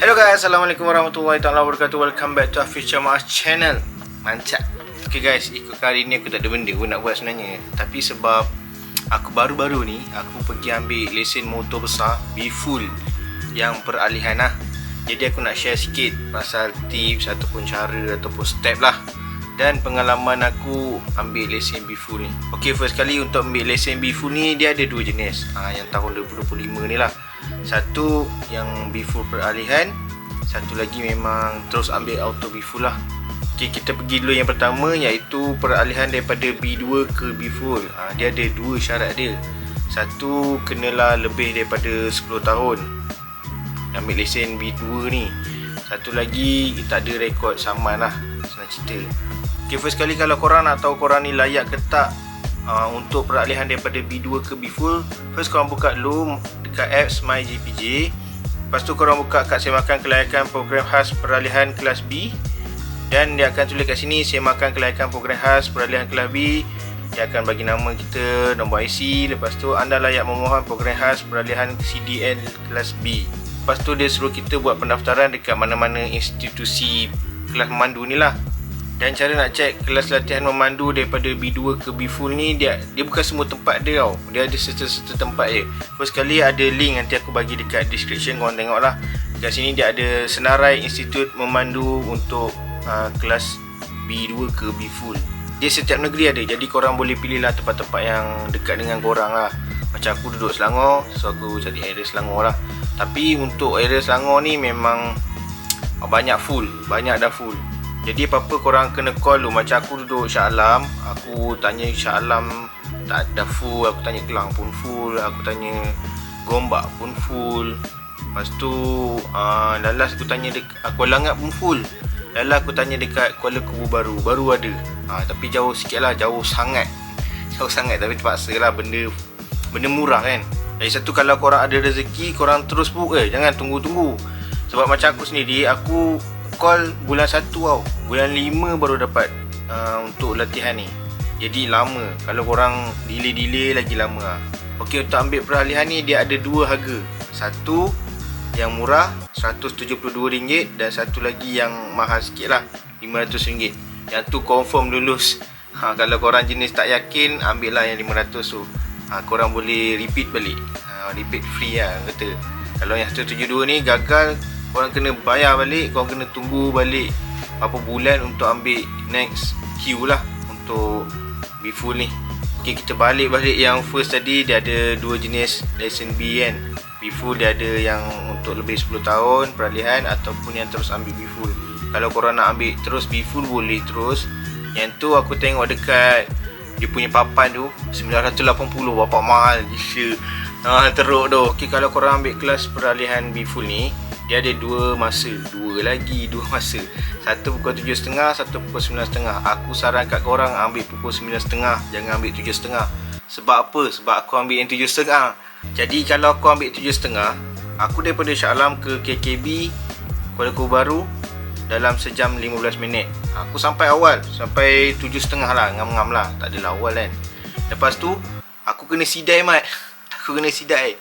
Hello guys, Assalamualaikum warahmatullahi taala wabarakatuh. Welcome back to Hafiz Jamaah channel. Mantap. Okay guys, ikut kali ni aku tak ada benda pun nak buat sebenarnya. Tapi sebab aku baru-baru ni aku pergi ambil lesen motor besar B full yang peralihan lah. Jadi aku nak share sikit pasal tips ataupun cara ataupun step lah dan pengalaman aku ambil lesen B full ni. Okay, first kali untuk ambil lesen B full ni dia ada dua jenis. Ha, yang tahun 2025 ni lah. Satu yang B full peralihan, satu lagi memang terus ambil auto B full lah. Okay, kita pergi dulu yang pertama iaitu peralihan daripada B2 ke B full. Ha, dia ada dua syarat dia. Satu kenalah lebih daripada 10 tahun ambil lesen B2 ni. Satu lagi tak ada rekod saman lah senang cerita. Okay, first kali kalau korang nak tahu korang ni layak ke tak uh, untuk peralihan daripada B2 ke B full, first korang buka dulu dekat apps MyGPJ. Lepas tu korang buka kad semakan kelayakan program khas peralihan kelas B. Dan dia akan tulis kat sini semakan kelayakan program khas peralihan kelas B. Dia akan bagi nama kita, nombor IC Lepas tu anda layak memohon program khas peralihan CDL kelas B. Lepas tu dia suruh kita buat pendaftaran dekat mana-mana institusi kelas memandu ni lah dan cara nak cek kelas latihan memandu daripada B2 ke B full ni dia dia bukan semua tempat dia tau. Dia ada serta-serta tempat je. First kali ada link nanti aku bagi dekat description korang tengok lah. Dekat sini dia ada senarai institut memandu untuk uh, kelas B2 ke B full. Dia setiap negeri ada. Jadi korang boleh pilih lah tempat-tempat yang dekat dengan korang lah. Macam aku duduk Selangor, so aku cari area Selangor lah. Tapi untuk area Selangor ni memang banyak full, banyak dah full. Jadi apa-apa korang kena call dulu. Macam aku duduk Shah Alam Aku tanya Shah Alam Tak ada full. Aku tanya Kelang pun full Aku tanya Gombak pun full. Lepas tu uh, Lalas aku tanya dekat Kuala Langat pun full. Lalas aku tanya dekat Kuala Kubu Baru Baru ada. Uh, Tapi jauh sikit lah Jauh sangat. Jauh sangat Tapi terpaksa lah benda Benda murah kan. Jadi satu kalau korang ada rezeki Korang terus book eh. Jangan tunggu-tunggu. Sebab macam aku sendiri Aku call bulan 1 tau. Bulan 5 baru dapat uh, Untuk latihan ni. Jadi lama. Kalau korang delay-delay lagi lama lah. Ok untuk ambil peralihan ni Dia ada dua harga. Satu Yang murah RM172 Dan satu lagi yang mahal sikit lah RM500 Yang tu confirm lulus. Ha, Kalau korang jenis tak yakin Ambil lah yang RM500 tu. Ha, Korang boleh repeat balik. Ha, Repeat free lah kata. Kalau yang 172 ni gagal korang kena bayar balik korang kena tunggu balik berapa bulan untuk ambil next queue lah untuk be full ni. Ok kita balik balik yang first tadi dia ada dua jenis lesson B kan. Be full dia ada yang untuk lebih 10 tahun peralihan ataupun yang terus ambil be full. Kalau korang nak ambil terus be full boleh terus. Yang tu aku tengok dekat dia punya papan tu 980 bapak mahal gila. Ah, teruk tu. Ok kalau korang ambil kelas peralihan be full ni dia ada dua masa dua lagi dua masa. Satu pukul tujuh setengah satu pukul sembilan setengah. Aku saran kat korang ambil pukul sembilan setengah jangan ambil tujuh setengah. Sebab apa? Sebab aku ambil yang tujuh setengah. Jadi kalau aku ambil tujuh setengah aku daripada Shah Alam ke KKB Kuala Baru dalam sejam 15 minit. Aku sampai awal sampai tujuh setengah lah ngam-ngam lah. Tak adalah awal kan. Lepas tu aku kena sidai mat. Aku kena sidai.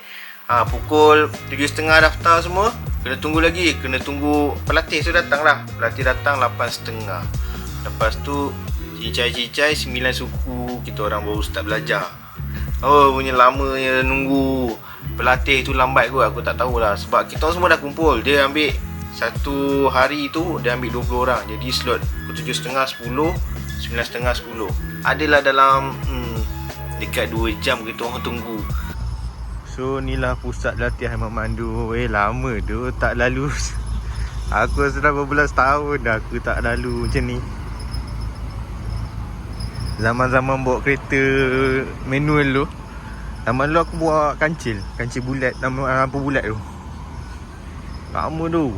Ha, pukul tujuh setengah daftar semua Kena tunggu lagi Kena tunggu Pelatih tu datang lah. Pelatih datang 8.30 Lepas tu Cicai-cicai 9 suku Kita orang baru start belajar. Oh punya lama ya nunggu Pelatih tu lambat kot Aku tak tahulah Sebab kita semua dah kumpul. Dia ambil Satu hari tu Dia ambil 20 orang. Jadi slot Pukul 7.30 10 9.30 10 Adalah dalam hmm, Dekat 2 jam kita orang tunggu So inilah pusat latihan memandu. Eh lama tu tak lalu. Aku sudah berbelas tahun dah aku tak lalu macam ni. Zaman-zaman bawa kereta manual tu Zaman dulu aku bawa kancil Kancil bulat, lampu bulat tu. Lama tu.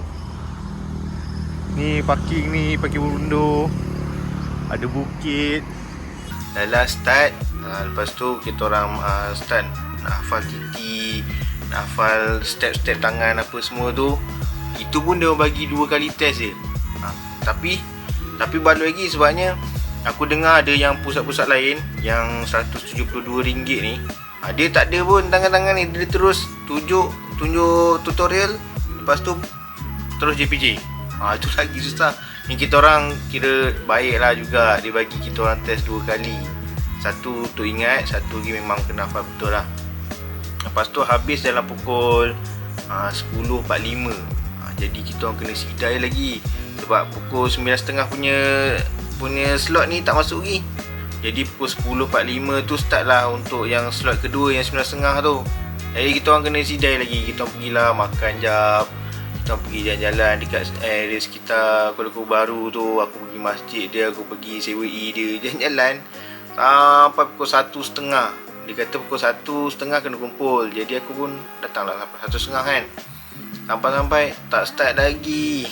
Ni parking ni, parking burundo Ada bukit. Dah lah start. Ha, Lepas tu kita orang uh, start nak hafal titi nak hafal step-step tangan apa semua tu itu pun dia bagi dua kali test je. Ha, tapi tapi balik lagi sebabnya aku dengar ada yang pusat-pusat lain yang RM172 ni ha, dia tak ada pun tangan-tangan ni. Dia terus tunjuk tunjuk tutorial lepas tu terus JPJ ha, itu lagi susah. Ni kita orang kira baik lah juga dia bagi kita orang test dua kali. Satu tu ingat satu lagi memang kena hafal betul lah lepas tu habis dalam pukul uh, 10.45 uh, jadi kita orang kena sidai lagi. Sebab pukul 9.30 punya punya slot ni tak masuk lagi. Jadi pukul 10.45 tu start lah untuk yang slot kedua yang 9.30 tu. Jadi kita orang kena sidai lagi. Kita orang pergilah makan jap. Kita pergi jalan-jalan dekat area sekitar Kuala Kubu Baru tu. Aku pergi masjid dia aku pergi CWE dia. Jalan-jalan sampai pukul 1.30 dia kata pukul 1.30 kena kumpul. Jadi aku pun datanglah sampai 1.30 kan. Sampai-sampai tak start lagi.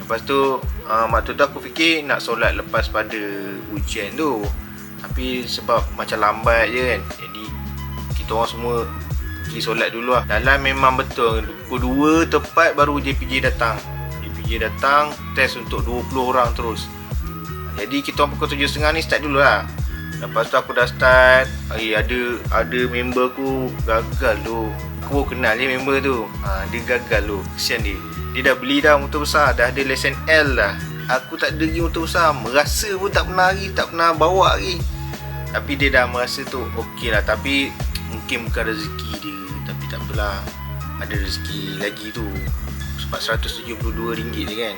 Lepas tu uh, waktu tu aku fikir nak solat lepas pada ujian tu. Tapi sebab macam lambat je kan. Jadi kita orang semua pergi solat dulu lah. Dalam memang betul. Pukul 2 tepat baru JPJ datang. JPJ datang test untuk 20 orang terus. Jadi kita orang pukul 7.30 ni start dulu lah Lepas tu aku dah start Eh ada ada member aku gagal tu. Aku pun kenal dia member tu. Ha, Dia gagal tu. Kesian dia. Dia dah beli dah motor besar. Dah ada lesen L dah. Aku tak ada lagi motor besar. Merasa pun tak pernah lagi Tak pernah bawa lagi. Tapi dia dah merasa tu Okey lah. Tapi Mungkin bukan rezeki dia. Tapi tak apalah. Ada rezeki lagi tu. Sebab RM172 je kan.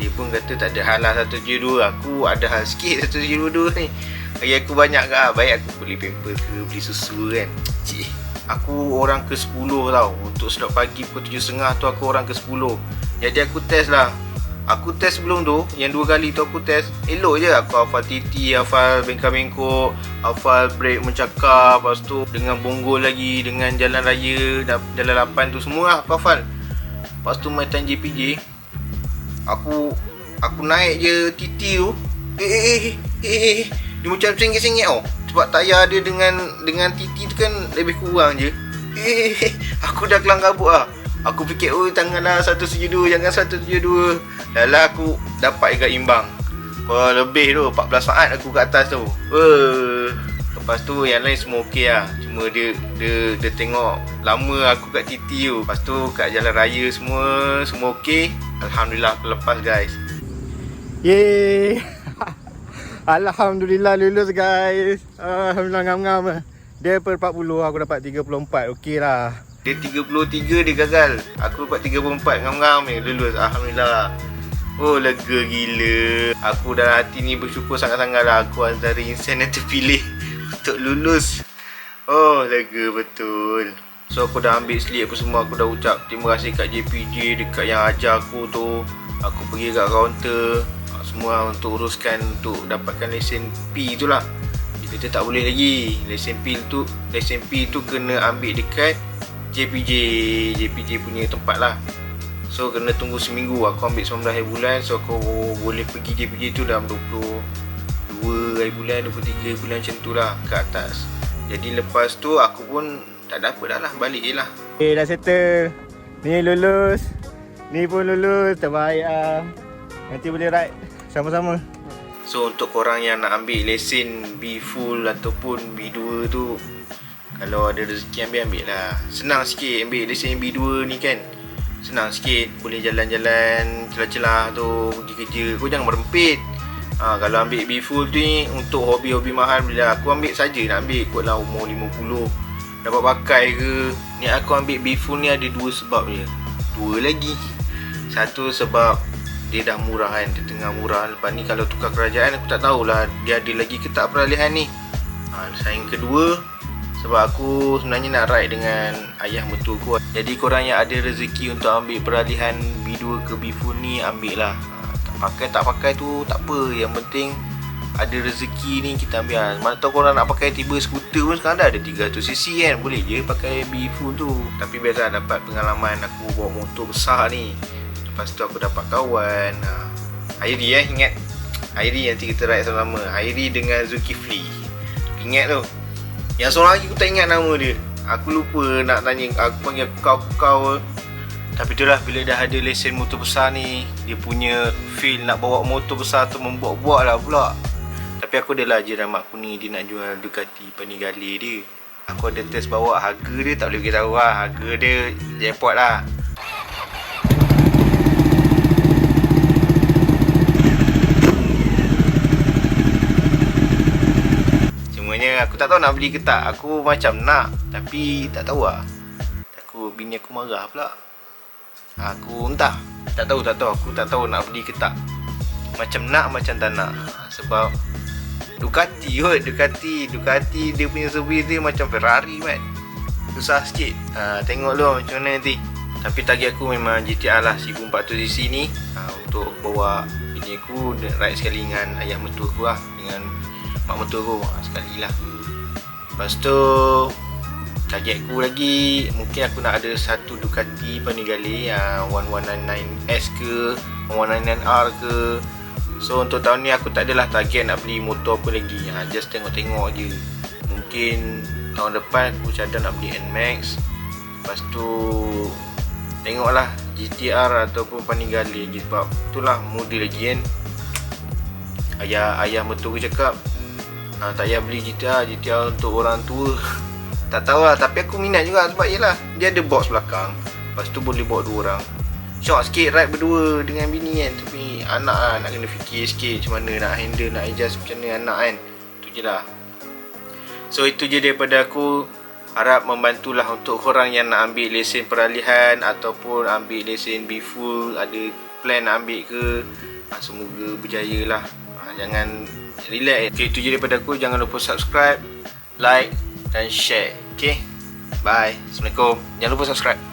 Dia pun kata tak ada hal lah 172 Aku ada hal sikit 172 ni bagi aku banyak ke? Baik aku beli pamper ke Beli susu kan? Cik Aku orang ke 10 tau. Untuk slot pagi pukul 7.30 tu Aku orang ke 10 Jadi aku test lah. Aku test sebelum tu Yang dua kali tu aku test. Elok je Aku hafal TT Hafal bengkak-bengkok Hafal break mencakap Lepas tu Dengan bonggol lagi Dengan jalan raya Jalan 8 tu Semua lah aku hafal. Lepas tu main time JPJ Aku Aku naik je TT tu. Eh eh eh eh eh dia macam sengit-sengit tau. Sebab tayar dia dengan dengan titi tu kan lebih kurang je. Eh, aku dah kelang kabut lah. Aku fikir, oh tanganlah 172, jangan 172 Dah lah aku dapat juga imbang. Wah, lebih tu, 14 saat aku kat atas tu. Uh, Lepas tu yang lain semua okey lah. Cuma dia, dia dia tengok lama aku kat titi tu. Lepas tu kat jalan raya semua, semua okey. Alhamdulillah aku lepas guys. Yeay Alhamdulillah lulus guys. Alhamdulillah ngam-ngam. Dia per 40 aku dapat 34 Okey lah. Dia 33 dia gagal. Aku dapat 34 ngam-ngam. Ni lulus Alhamdulillah. Oh lega gila. Aku dalam hati ni bersyukur sangat-sangat lah. Aku antara insan yang terpilih Untuk lulus. Oh lega betul. So aku dah ambil slip apa semua Aku dah ucap terima kasih kat JPJ Dekat yang ajar aku tu. Aku pergi kat kaunter semua untuk uruskan untuk dapatkan lesen P tu lah. Kata tak boleh lagi lesen P tu lesen P tu kena ambil dekat JPJ JPJ punya tempat lah. So kena tunggu seminggu. Aku ambil 19 hari bulan so aku boleh pergi JPJ tu dalam 22 hari bulan 23 hari bulan macam tu lah ke atas. Jadi lepas tu aku pun tak dapat dah lah balik je lah. Eh dah settle. Ni lulus. Ni pun lulus. Terbaik lah. Nanti boleh ride sama-sama. So untuk korang yang nak ambil lesen B full ataupun B2 tu kalau ada rezeki ambil ambil lah. Senang sikit ambil lesen B2 ni kan. Senang sikit boleh jalan-jalan celah-celah tu pergi kerja. Kau jangan merempit. Ha, kalau ambil B full tu ni untuk hobi-hobi mahal bila aku ambil saja nak ambil kot lah umur 50 dapat pakai ke ni aku ambil B full ni ada dua sebab je dua lagi satu sebab dia dah murah kan dia tengah murah. Lepas ni kalau tukar kerajaan aku tak tahulah dia ada lagi ke tak peralihan ni. Ha, sayang kedua sebab aku sebenarnya nak ride dengan ayah mertua aku. Jadi korang yang ada rezeki untuk ambil peralihan B2 ke B4 ni ambil lah. Ha, tak pakai tak pakai tu tak apa. Yang penting ada rezeki ni kita ambil. Lah. Mana tahu korang nak pakai tiba skuter pun sekarang dah ada 300cc kan. Boleh je pakai B full tu. Tapi biasa dapat pengalaman aku bawa motor besar ni Lepas tu aku dapat kawan ha. Hairi eh ingat? Hairi nanti kita ride sama-sama Hairi dengan Zulkifli. Ingat tu? Yang seorang lagi aku tak ingat nama dia. Aku lupa nak tanya Aku panggil aku kau-kau Tapi tu lah Bila dah ada lesen motor besar ni Dia punya feel nak bawa motor besar tu Membuat-buat lah pula. Tapi aku dah lah jiran mak aku ni Dia nak jual Ducati Panigale dia. Aku ada test bawa Harga dia tak boleh beritahu lah. Harga dia jackpot lah Aku tak tahu nak beli ke tak. Aku macam nak Tapi tak tahu lah Aku bini aku marah pula. Aku entah. Tak tahu tak tahu. Aku tak tahu nak beli ke tak. Macam nak macam tak nak. Sebab Ducati kot. Ducati Ducati dia punya servis dia macam Ferrari kan Susah sikit. Ha, Tengok lu macam mana nanti. Tapi target aku memang GTR lah 1400cc ni. Ha, Untuk bawa bini aku Ride sekali dengan ayah mertua aku lah. Dengan mak mertua aku ha, Sekali lah Lepas tu Target aku lagi Mungkin aku nak ada satu Ducati Panigale yang 1199S ke 1199R ke. So untuk tahun ni aku tak adalah target nak beli motor apa lagi. Ha, Just tengok-tengok je. Mungkin tahun depan aku cadang nak beli NMAX Lepas tu Tengoklah GTR ataupun Panigale. Sebab itulah muda lagi kan. Ayah ayah mertua aku cakap ha, Tak payah beli GTR GTR untuk orang tua. Tak tahulah tapi aku minat juga sebab yelah Dia ada box belakang. Lepas tu boleh bawa dua orang. Syok sikit ride berdua dengan bini kan Tapi anak lah nak kena fikir sikit Macam mana nak handle, nak adjust macam mana anak kan. Itu je lah. So itu je daripada aku. Harap membantulah untuk korang yang nak ambil lesen peralihan Ataupun ambil lesen be full Ada plan nak ambil ke. Ha, Semoga berjaya lah. Ha, Jangan relax. Okay itu je daripada aku. Jangan lupa subscribe Like dan share. Okay Bye. Assalamualaikum. Jangan lupa subscribe